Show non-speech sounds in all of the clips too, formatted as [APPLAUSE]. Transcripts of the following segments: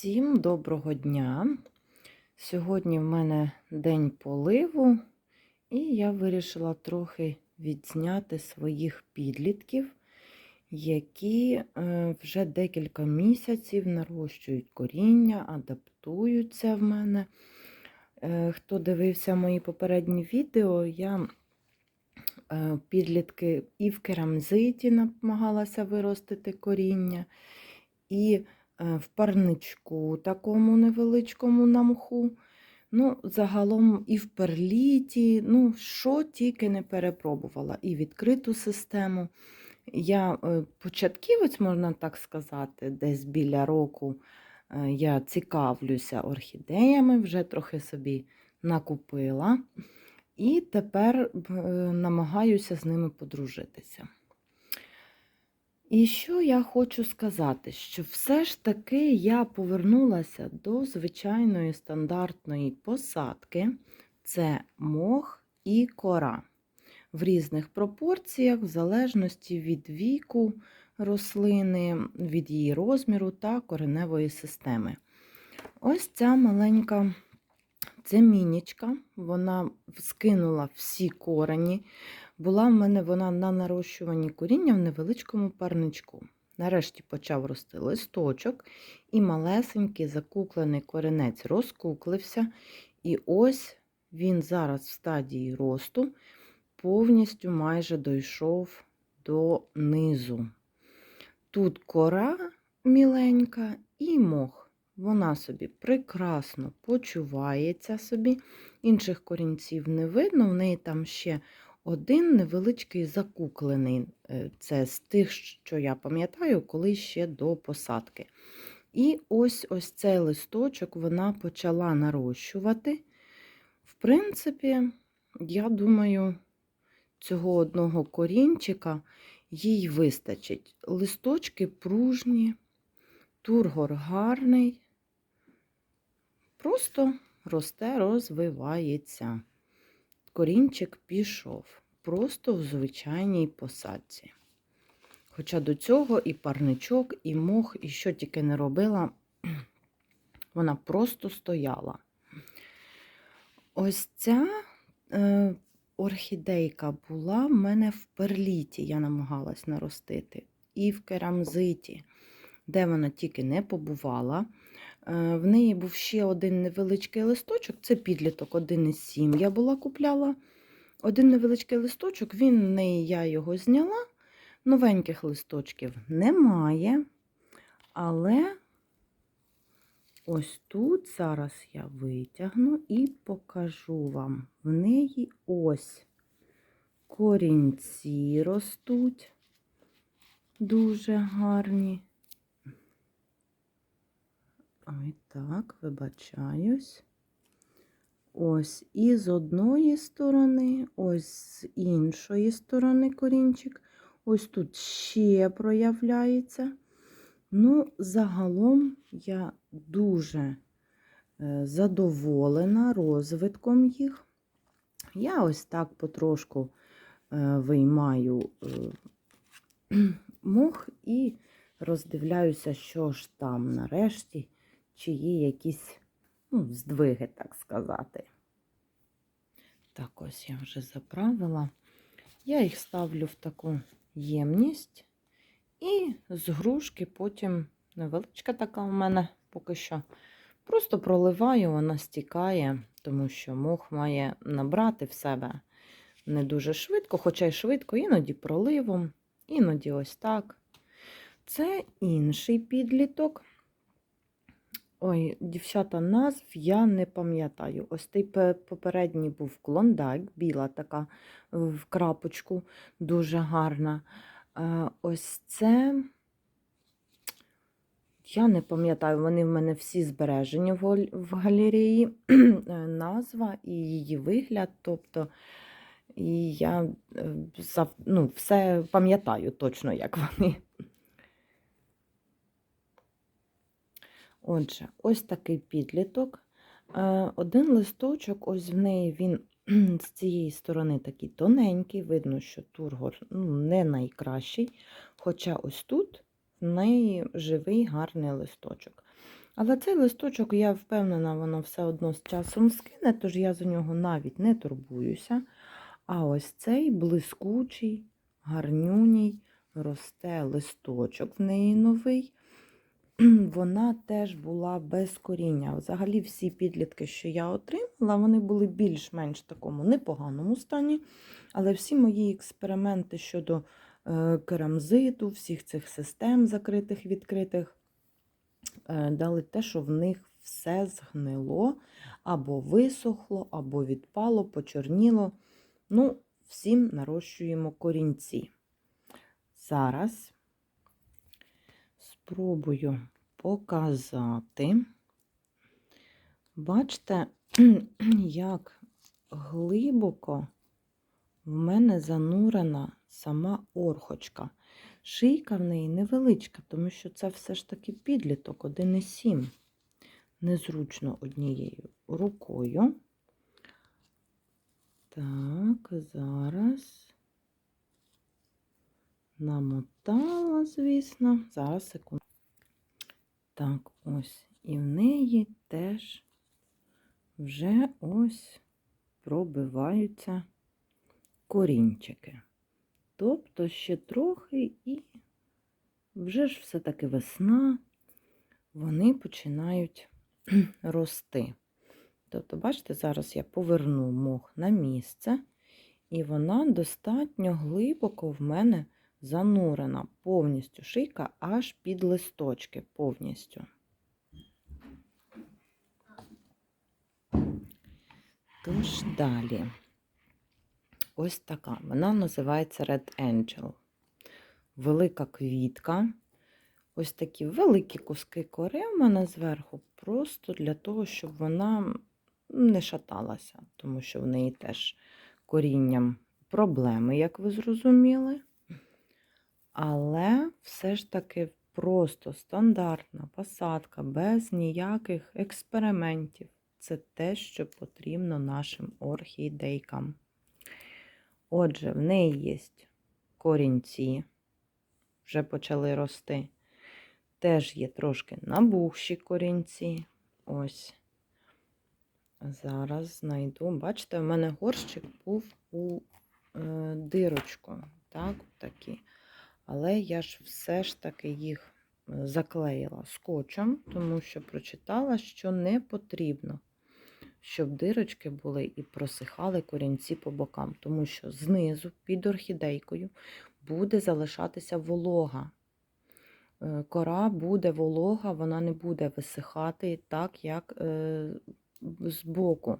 Всім доброго дня! Сьогодні в мене день поливу, і я вирішила трохи відзняти своїх підлітків, які е, вже декілька місяців нарощують коріння, адаптуються в мене. Е, Хто дивився мої попередні відео, я е, підлітки і в керамзиті намагалася виростити коріння, і в парничку такому невеличкому на мху. Ну, загалом і в перліті, ну, що тільки не перепробувала. І відкриту систему. Я е, початківець, можна так сказати, десь біля року е, я цікавлюся орхідеями, вже трохи собі накупила. І тепер е, намагаюся з ними подружитися. І що я хочу сказати, що все ж таки я повернулася до звичайної стандартної посадки це мох і кора в різних пропорціях, в залежності від віку рослини, від її розміру та кореневої системи. Ось ця маленька це мінічка, вона скинула всі корені. Була в мене вона на нарощуванні коріння в невеличкому парничку. Нарешті почав рости листочок, і малесенький закуклений коренець розкуклився. І ось він зараз в стадії росту повністю майже дійшов до низу. Тут кора міленька і мох. Вона собі прекрасно почувається собі, інших корінців не видно, в неї там ще один невеличкий закуклений. е, Це з тих, що я пам'ятаю, коли ще до посадки. І ось ось цей листочок вона почала нарощувати. В принципі, я думаю, цього одного корінчика їй вистачить. Листочки пружні, тургор гарний, просто росте, розвивається. Корінчик пішов просто в звичайній посадці. Хоча до цього і парничок, і мох, і що тільки не робила, [CLEARS THROAT] вона просто стояла. Ось ця е, орхідейка була в мене в перліті, я намагалась наростити, і в керамзиті, де вона тільки не побувала. Е, В неї був ще один невеличкий листочок, це підліток 1,7 я була купляла. Один невеличкий листочок, він в неї, я його зняла. Новеньких листочків немає. Але ось тут зараз я витягну і покажу вам. В неї ось корінці ростуть дуже гарні. Ой, так, вибачаюсь. Ось і з одної сторони, ось з іншої сторони корінчик. Ось тут ще проявляється. Ну, загалом я дуже е, задоволена розвитком їх. Я ось так потрошку е, виймаю е, мох і роздивляюся, що ж там нарешті, чи є якісь ну, здвиги, так сказати. Так, ось я вже заправила. Я їх ставлю в таку ємність. І з грушки потім невеличка така у мене поки що. Просто проливаю, вона стікає, тому що мох має набрати в себе не дуже швидко, хоча й швидко, іноді проливом, іноді ось так. Це інший підліток. Ой, дівчата, назв я не пам'ятаю. Ось той попередній був клондайк, біла така в крапочку, дуже гарна. Ось це, я не пам'ятаю, вони в мене всі збережені в галереї, [CLEARS THROAT] е, назва і її вигляд. Тобто, і я е, ну, все пам'ятаю точно, як [LAUGHS] вони. Отже, ось такий підліток. Е, один листочок, ось в неї він [CLEARS THROAT] з цієї сторони такий тоненький, видно, що тургор ну, не найкращий. Хоча ось тут в неї живий гарний листочок. Але цей листочок, я впевнена, воно все одно з часом скине, тож я за нього навіть не турбуюся. А ось цей блискучий, гарнюній, росте листочок в неї новий. [CLEARS THROAT] Вона теж була без коріння. Взагалі, всі підлітки, що я отримала, вони були більш-менш такому непоганому стані. Але всі мої експерименти щодо е, керамзиту, всіх цих систем закритих, відкритих, е, дали те, що в них все згнило, або висохло, або відпало, почорніло. Ну, всім нарощуємо корінці. Зараз спробую показати. Бачите, [CLEARS THROAT] як глибоко в мене занурена сама орхочка. Шийка в неї невеличка, тому що це все ж таки підліток 1,7. Незручно однією рукою. Так, зараз намотала, звісно. Зараз секунду. Так, ось. І в неї теж вже ось пробиваються корінчики. Тобто ще трохи і вже ж все-таки весна, вони починають [CLEARS THROAT] рости. Тобто, бачите, зараз я поверну мох на місце, і вона достатньо глибоко в мене занурена повністю шийка аж під листочки повністю. Тож далі. Ось така. Вона називається Red Angel. Велика квітка. Ось такі великі куски кори в мене зверху, просто для того, щоб вона не шаталася, тому що в неї теж корінням проблеми, як ви зрозуміли. Але все ж таки просто стандартна посадка, без ніяких експериментів. Це те, що потрібно нашим орхідейкам. Отже, в неї є корінці, вже почали рости. Теж є трошки набухші корінці. Ось. Зараз знайду. Бачите, в мене горщик був у е, дирочку. Так, такі. Але я ж все ж таки їх е, заклеїла скотчем, тому що прочитала, що не потрібно, щоб дирочки були і просихали корінці по бокам, тому що знизу під орхідейкою буде залишатися волога. Е, Кора буде волога, вона не буде висихати так, як е, збоку.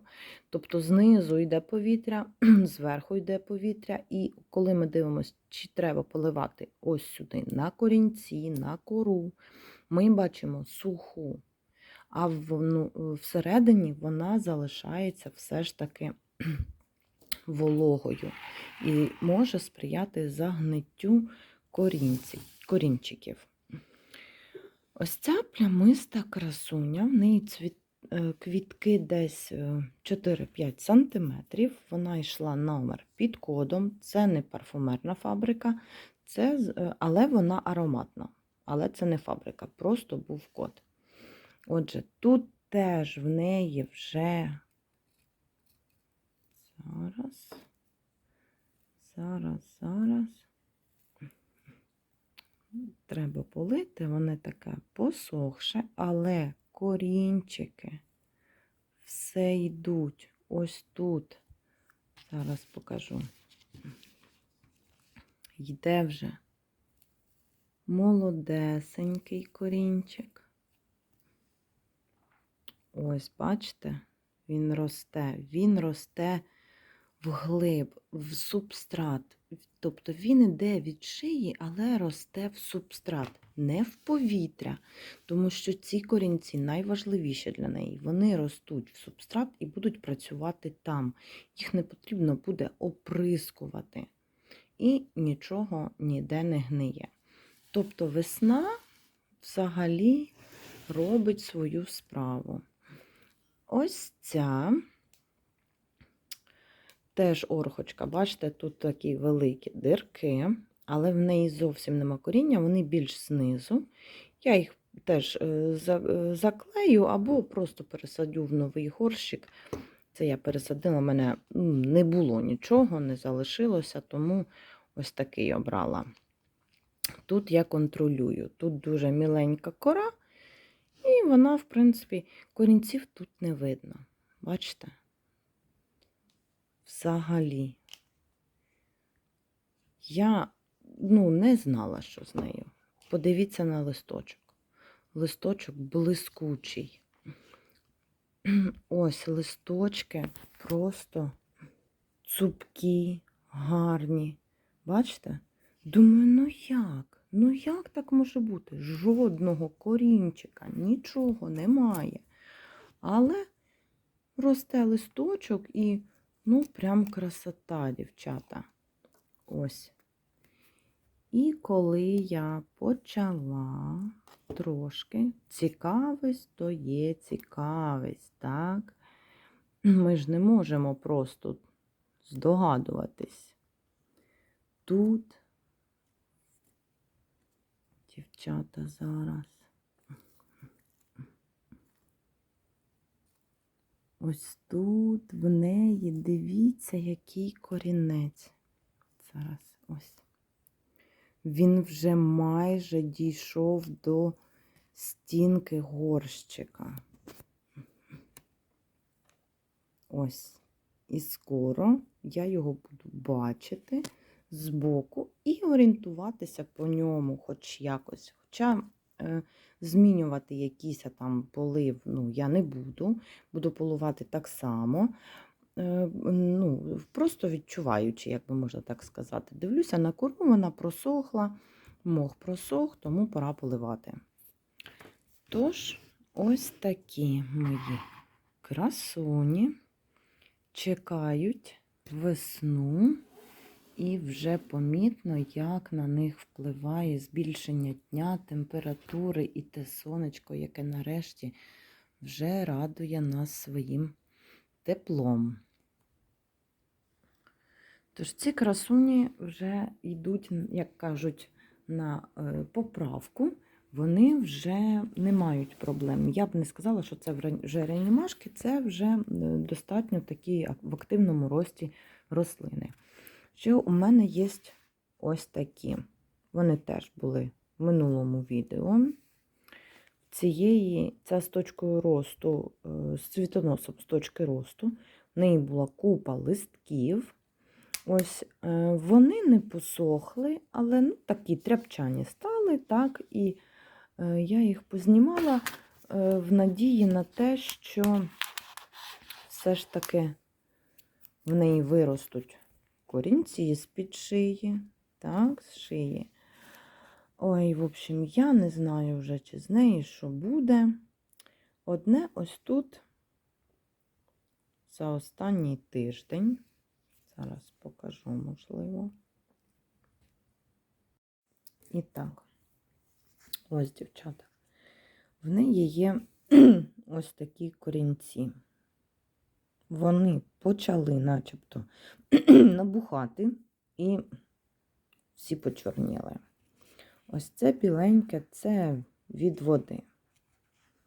Тобто знизу йде повітря, [CLEARS THROAT] зверху йде повітря, і коли ми дивимося, чи треба поливати ось сюди на корінці, на кору, ми бачимо суху, а в- ну, всередині вона залишається все ж таки [CLEARS THROAT] вологою і може сприяти загниттю корінчиків. Ось ця плямиста красуня, в неї цвіт, квітки десь е, 4-5 см. Вона йшла номер під кодом. Це не парфумерна фабрика, це, е, але вона ароматна. Але це не фабрика, просто був код. Отже, тут теж в неї вже зараз, зараз, зараз. Треба полити, вони таке посохше, але корінчики все йдуть ось тут. Зараз покажу. Йде вже молодесенький корінчик. Ось, бачите, він росте. Він росте вглиб, в субстрат. Тобто він іде від шиї, але росте в субстрат, не в повітря. Тому що ці корінці найважливіші для неї. Вони ростуть в субстрат і будуть працювати там. Їх не потрібно буде оприскувати. І нічого ніде не гниє. Тобто весна взагалі робить свою справу. Ось ця теж орхочка. Бачите, тут такі великі дирки, але в неї зовсім нема коріння, вони більш знизу. Я їх теж е, е, заклею або просто пересадю в новий горщик. Це я пересадила, в мене не було нічого, не залишилося, тому ось такий обрала. Тут я контролюю. Тут дуже міленька кора, і вона, в принципі, корінців тут не видно. Бачите? Взагалі. Я ну, не знала, що з нею. Подивіться на листочок. Листочок блискучий. Ось листочки просто цупкі, гарні. Бачите? Думаю, ну як? Ну як так може бути? Жодного корінчика, нічого немає. Але росте листочок і, ну, прям красота, дівчата. Ось. І коли я почала трошки, цікавість то є цікавість, так? Ми ж не можемо просто здогадуватись. Тут, дівчата, зараз. Ось тут в неї дивіться, який корінець. Зараз ось. Він вже майже дійшов до стінки горщика. Ось. І скоро я його буду бачити збоку і орієнтуватися по ньому, хоч якось. Хоча е, змінювати якийсь там полив ну, я не буду, буду поливати так само. Е, ну, просто відчуваючи, як би можна так сказати. Дивлюся на кору, вона просохла, мох просох, тому пора поливати. Тож, ось такі мої красуні чекають весну, і вже помітно, як на них впливає збільшення дня, температури і те сонечко, яке нарешті вже радує нас своїм теплом. Тож ці красуні вже йдуть, як кажуть, на е, поправку, вони вже не мають проблем. Я б не сказала, що це вже реанімашки, це вже достатньо такі в активному рості рослини. Ще у мене є ось такі. Вони теж були в минулому відео. Цієї, ця з точкою росту, е, з цвітоносом з точки росту, в неї була купа листків. Ось е, вони не посохли, але ну, такі тряпчані стали, так, і е, я їх познімала в надії на те, що все ж таки в неї виростуть корінці з-під шиї, так, з шиї. Ой, в общем, я не знаю вже, чи з неї що буде. Одне ось тут за останній тиждень. Зараз покажу, можливо. І так, ось, дівчата. В неї є [CLEARS THROAT] ось такі корінці. Вони почали начебто [CLEARS THROAT] набухати і всі почорніли. Ось це біленьке, це від води.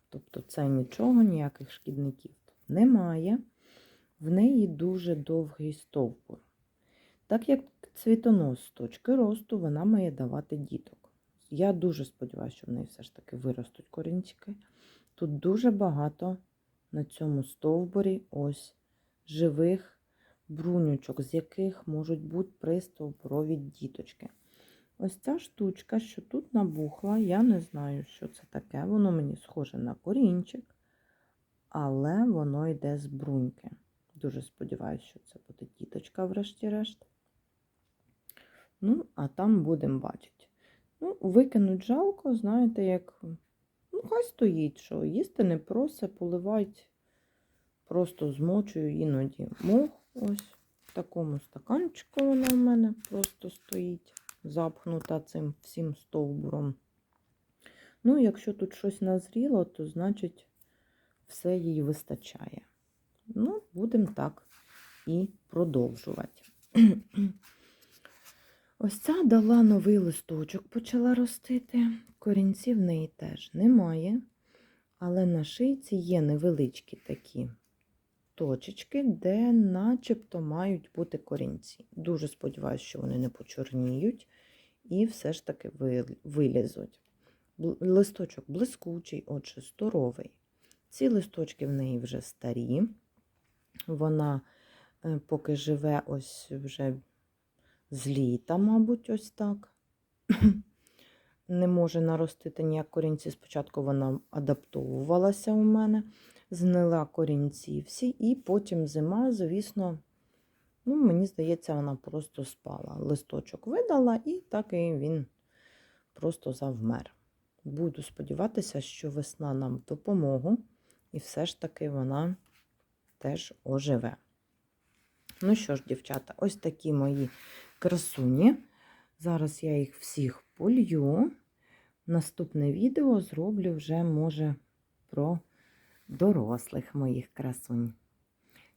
Тобто це нічого, ніяких шкідників немає. В неї дуже довгий стовбур. Так як цвітонос з точки росту, вона має давати діток. Я дуже сподіваюся, що в неї все ж таки виростуть корінчики. Тут дуже багато на цьому стовбурі ось живих брунючок, з яких можуть бути пристовбурові діточки. Ось ця штучка, що тут набухла, я не знаю, що це таке. Воно мені схоже на корінчик, але воно йде з бруньки. Дуже сподіваюся, що це буде діточка, врешті-решт. Ну, а там будемо бачити. Ну, викинуть жалко, знаєте, як. Ну, хай стоїть, що їсти не просить, поливають просто змочую іноді мох. Ось в такому стаканчику вона в мене просто стоїть, запхнута цим всім стовбуром. Ну, якщо тут щось назріло, то значить все їй вистачає. Ну, будемо так і продовжувати. [CLEARS THROAT] Ось ця дала новий листочок, почала ростити. Корінців в неї теж немає. Але на шийці є невеличкі такі точечки, де начебто мають бути корінці. Дуже сподіваюся, що вони не почорніють і все ж таки вилізуть. Листочок блискучий, отже, здоровий. Ці листочки в неї вже старі. Вона е, поки живе ось вже з літа, мабуть, ось так. [CLEARS THROAT] Не може наростити ніяк корінці. Спочатку вона адаптовувалася у мене, знила корінці всі, і потім зима, звісно, ну, мені здається, вона просто спала. Листочок видала, і так і він просто завмер. Буду сподіватися, що весна нам допомогу, і все ж таки вона теж оживе. Ну що ж, дівчата, ось такі мої красуні. Зараз я їх всіх полью. Наступне відео зроблю вже, може, про дорослих моїх красунь.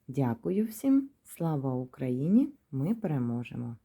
Дякую всім. Слава Україні! Ми переможемо!